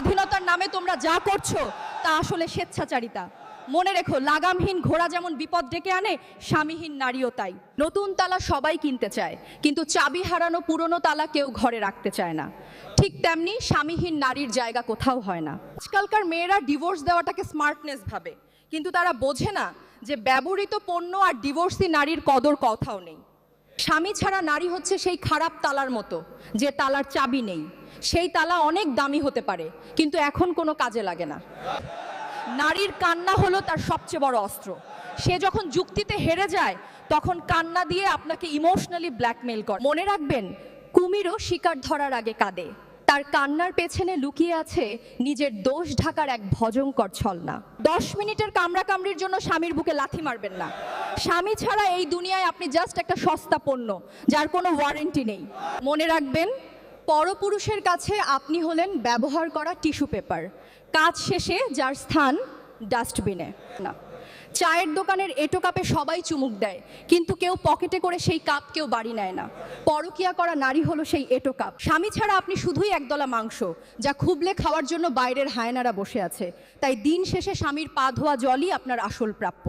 স্বাধীনতার নামে তোমরা যা করছ, তা আসলে স্বেচ্ছাচারিতা। মনে রেখো, লাগামহীন ঘোড়া যেমন বিপদ ডেকে আনে, স্বামীহীন নারীও তাই। নতুন তালা সবাই কিনতে চায়, কিন্তু চাবি হারানো পুরনো তালা কেউ ঘরে রাখতে চায় না। ঠিক তেমনি স্বামীহীন নারীর জায়গা কোথাও হয় না। আজকালকার মেয়েরা ডিভোর্স দেওয়াটাকে স্মার্টনেস ভাবে, কিন্তু তারা বোঝে না যে ব্যবহৃত পণ্য আর ডিভোর্সি নারীর কদর কথাও নেই। স্বামী ছাড়া নারী হচ্ছে সেই খারাপ তালার মতো, যে তালার চাবি নেই। সেই তালা অনেক দামি হতে পারে, কিন্তু এখন কোনো কাজে লাগে না। নারীর কান্না হলো তার সবচেয়ে বড় অস্ত্র। সে যখন যুক্তিতে হেরে যায়, তখন কান্না দিয়ে আপনাকে ইমোশনালি ব্ল্যাকমেল করে। মনে রাখবেন, কুমিরও শিকার ধরার আগে কাঁদে। তার কান্নার পেছনে লুকিয়ে আছে নিজের দোষ ঢাকার এক ভজঙ্কর ছলনা। দশ মিনিটের কামড়া কামড়ির জন্য স্বামীর বুকে লাথি মারবেন না। স্বামী ছাড়া এই দুনিয়ায় আপনি জাস্ট একটা সস্তা পণ্য, যার কোনো ওয়ারেন্টি নেই। মনে রাখবেন, পরপুরুষের কাছে আপনি হলেন ব্যবহার করা টিস্যু পেপার কাজ শেষে যার স্থান ডাস্টবিনে না। চায়ের দোকানের এটো কাপে সবাই চুমুক দেয়, কিন্তু কেউ পকেটে করে সেই কাপ কেউ বাড়ি নেয় না। পরকিয়া করা নারী হলো সেই এটো কাপ। স্বামী ছাড়া আপনি শুধুই একদলা মাংস, যা খুবলে খাওয়ার জন্য বাইরের হায়নারা বসে আছে। তাই দিন শেষে স্বামীর পা ধোয়া জলই আপনার আসল প্রাপ্য।